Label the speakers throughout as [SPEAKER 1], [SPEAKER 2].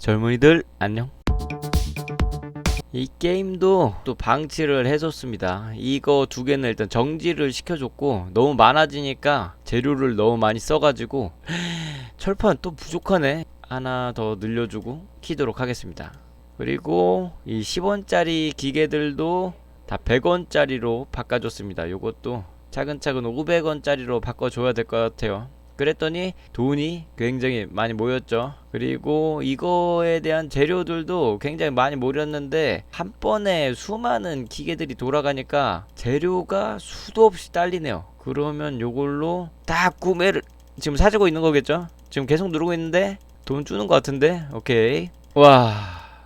[SPEAKER 1] 젊은이들 안녕. 이 게임도 또 방치를 해줬습니다. 이거 두 개는 일단 정지를 시켜줬고 너무 많아지니까 재료를 너무 많이 써가지고 철판 또 부족하네. 하나 더 늘려주고 키도록 하겠습니다. 그리고 이 10원짜리 기계들도 다 100원짜리로 바꿔줬습니다. 요것도 차근차근 500원짜리로 바꿔줘야 될 것 같아요. 그랬더니 돈이 굉장히 많이 모였죠. 그리고 이거에 대한 재료들도 굉장히 많이 모였는데 한 번에 수많은 기계들이 돌아가니까 재료가 수도 없이 딸리네요. 그러면 요걸로 딱 구매를 지금 사주고 있는 거겠죠? 지금 계속 누르고 있는데 돈 주는 것 같은데 오케이 와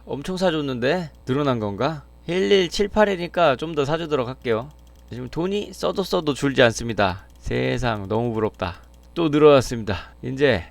[SPEAKER 1] 엄청 사줬는데 늘어난 건가? 1178이니까 좀 더 사주도록 할게요. 지금 돈이 써도 써도 줄지 않습니다. 세상 너무 부럽다. 또 늘어났습니다. 이제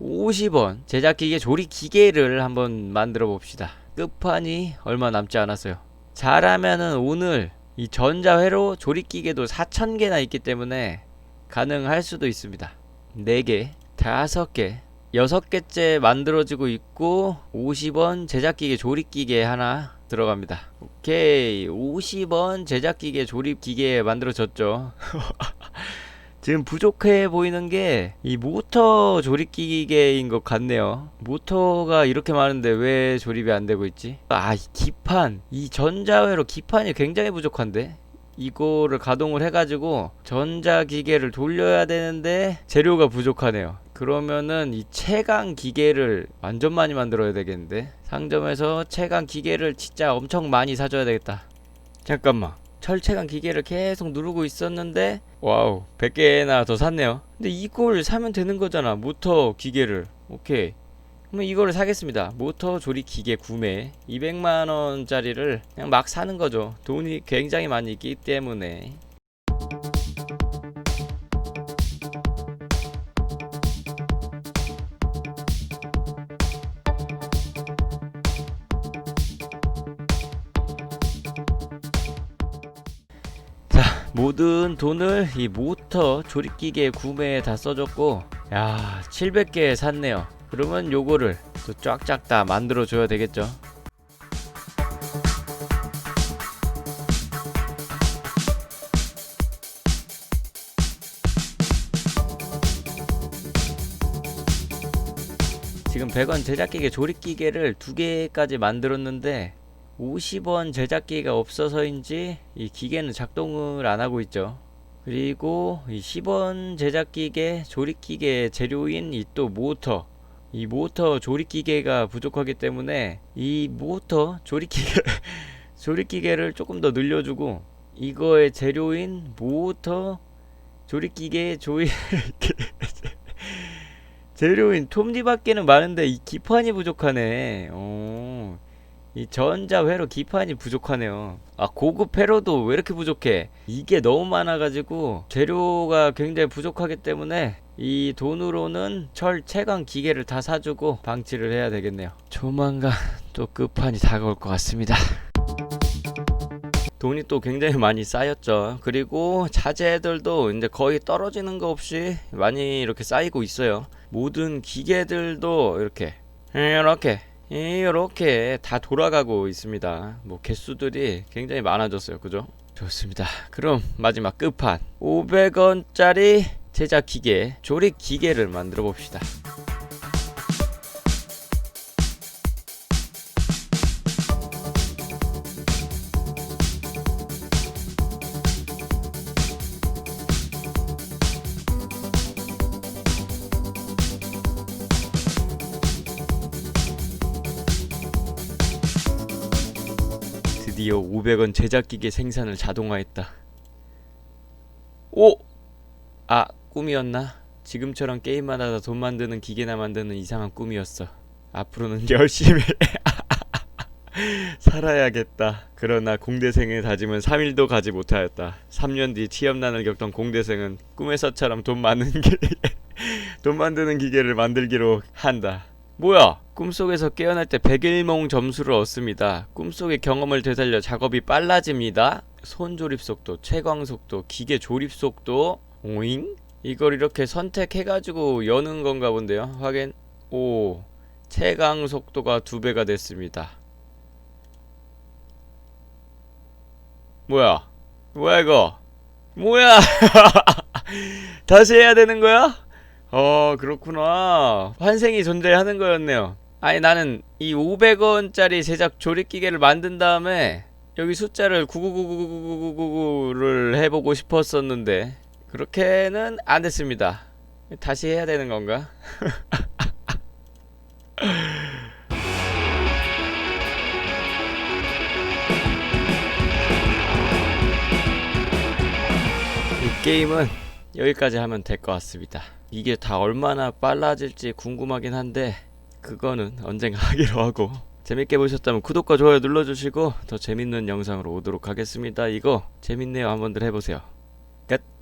[SPEAKER 1] 50원 제작기계 조립 기계를 한번 만들어 봅시다. 끝판이 얼마 남지 않았어요. 잘하면은 오늘 이 전자회로 조립기계도 4,000개나 있기 때문에 가능할 수도 있습니다. 4개, 5개, 6개째 만들어지고 있고 50원 제작기계 조립기계 하나 들어갑니다. 오케이 50원 제작기계 조립기계 만들어졌죠. 지금 부족해 보이는 게 이 모터 조립 기계인 것 같네요. 모터가 이렇게 많은데 왜 조립이 안 되고 있지? 아, 이 기판. 이 전자회로 기판이 굉장히 부족한데? 이거를 가동을 해가지고 전자기계를 돌려야 되는데 재료가 부족하네요. 그러면은 이 채광 기계를 완전 많이 만들어야 되겠는데? 상점에서 채광 기계를 진짜 엄청 많이 사줘야 되겠다. 잠깐만. 철체감 기계를 계속 누르고 있었는데 와우 100개나 더 샀네요. 근데 이걸 사면 되는 거잖아 모터 기계를. 오케이. 그러면 이거를 사겠습니다. 모터 조립 기계 구매. 200만원짜리를 그냥 막 사는 거죠. 돈이 굉장히 많이 있기 때문에 모든 돈을 이 모터 조립기계 구매에 다 써줬고 야 700개 샀네요. 그러면 요거를 또 쫙쫙 다 만들어 줘야 되겠죠. 지금 100원 제작기계 조립기계를 두 개까지 만들었는데 50원 제작기가 없어서인지 이 기계는 작동을 안 하고 있죠. 그리고 이 10원 제작기계 조립기계 재료인 이 또 모터 이 모터 조립기계가 부족하기 때문에 이 모터 조립기계 조립기계를 조금 더 늘려주고 이거의 재료인 모터 조립기계 조립 재료인 톱니밖에는 많은데 이 기판이 부족하네. 어. 이 전자회로 기판이 부족하네요. 아 고급 회로도 왜 이렇게 부족해? 이게 너무 많아가지고 재료가 굉장히 부족하기 때문에 이 돈으로는 철 채광 기계를 다 사주고 방치를 해야 되겠네요. 조만간 또 끝판이 다가올 것 같습니다. 돈이 또 굉장히 많이 쌓였죠. 그리고 자재들도 이제 거의 떨어지는 거 없이 많이 이렇게 쌓이고 있어요. 모든 기계들도 이렇게 이렇게 이렇게 다 돌아가고 있습니다. 뭐 개수들이 굉장히 많아졌어요. 그죠? 좋습니다. 그럼 마지막 끝판 500원짜리 제작 기계 조립 기계를 만들어 봅시다. 드디어 500원 제작기계 생산을 자동화했다. 오! 아, 꿈이었나? 지금처럼 게임만 하다 돈 만드는 기계나 만드는 이상한 꿈이었어. 앞으로는 열심히 살아야겠다. 그러나 공대생의 다짐은 3일도 가지 못하였다. 3년 뒤 취업난을 겪던 공대생은 꿈에서처럼 돈 많은 기... 돈 만드는 기계를 만들기로 한다. 뭐야? 꿈속에서 깨어날 때 101몽 점수를 얻습니다. 꿈속의 경험을 되살려 작업이 빨라집니다. 손 조립 속도, 채광 속도, 기계 조립 속도. 오잉? 이걸 이렇게 선택해가지고 여는 건가 본데요. 확인. 오. 최강 속도가 두 배가 됐습니다. 뭐야? 뭐야 이거? 뭐야? 다시 해야 되는 거야? 어 그렇구나. 환생이 존재하는 거였네요. 아니 나는 이 500원짜리 제작 조립기계를 만든 다음에 여기 숫자를 9999999를 해보고 싶었었는데 그렇게는 안 됐습니다. 다시 해야 되는 건가? 이 게임은 여기까지 하면 될 것 같습니다. 이게 다 얼마나 빨라질지 궁금하긴 한데 그거는 언젠가 하기로 하고 재밌게 보셨다면 구독과 좋아요 눌러주시고 더 재밌는 영상으로 오도록 하겠습니다. 이거 재밌네요. 한번들 해보세요. 끝.